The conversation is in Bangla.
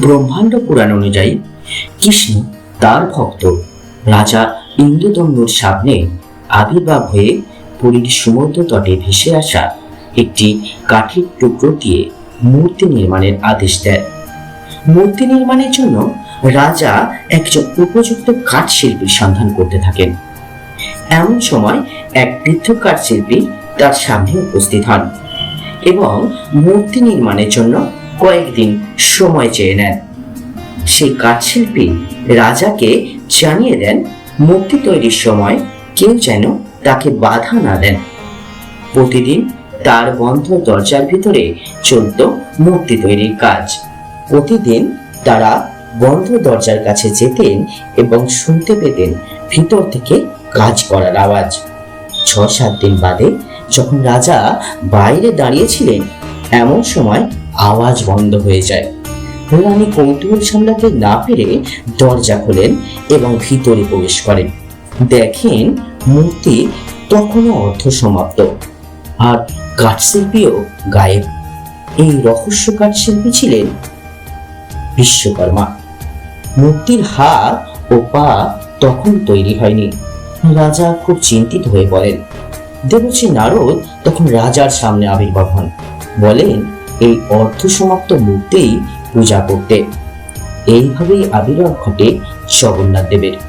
ব্রহ্মাণ্ড পুরাণ অনুযায়ী কৃষ্ণ তার ভক্ত, রাজা ইন্দ্রদম্নুর সামনে আবির্ভাব হয়ে পুরীর সমুদ্র তটে ভেসে আসা একটি কাঠের টুকরো দিয়ে মূর্তি নির্মাণের আদেশ দেন মূর্তি নির্মাণের জন্য রাজা একজন উপযুক্ত কাঠ শিল্পীর সন্ধান করতে থাকেন। এমন সময় এক বৃদ্ধ কাঠ শিল্পী তার সামনে উপস্থিত হন এবং মূর্তি নির্মাণের জন্য কয়েকদিন সময় চেয়ে নেন। সেই কাঠশিল্পী রাজাকে জানিয়ে দেন, মূর্তি তৈরির সময় কেউ যেন তাকে বাধা না দেন। প্রতিদিন তার বন্ধ দরজার ভিতরে চলত মূর্তি তৈরির কাজ। প্রতিদিন তারা বন্ধ দরজার কাছে যেতেন এবং শুনতে পেতেন ভিতর থেকে কাজ করার আওয়াজ। ছ সাত দিন বাদে যখন রাজা বাইরে দাঁড়িয়েছিলেন, এমন সময় আওয়াজ বন্ধ হয়ে যায়। রানী কৌতূহল সামলাতে না পেরে দরজা খোলেন এবং ভিতরে প্রবেশ করেন। দেখেন, মূর্তি তখনও অর্ধ সমাপ্ত আর কাঠশিল্পীও গায়েব। এই রহস্য কাঠশিল্পী ছিলেন বিশ্বকর্মা। মূর্তির হাত ও পা তখন তৈরি হয়নি। রাজা খুব চিন্তিত হয়ে পড়েন দেবশ্রী নারদ তখন রাজার সামনে আবির্ভাব হন। বলেন এই অর্ধ সমাপ্ত মুহূর্তেই পূজা করতে। এইভাবেই আবির্ভাব ঘটে জগন্নাথ দেবের।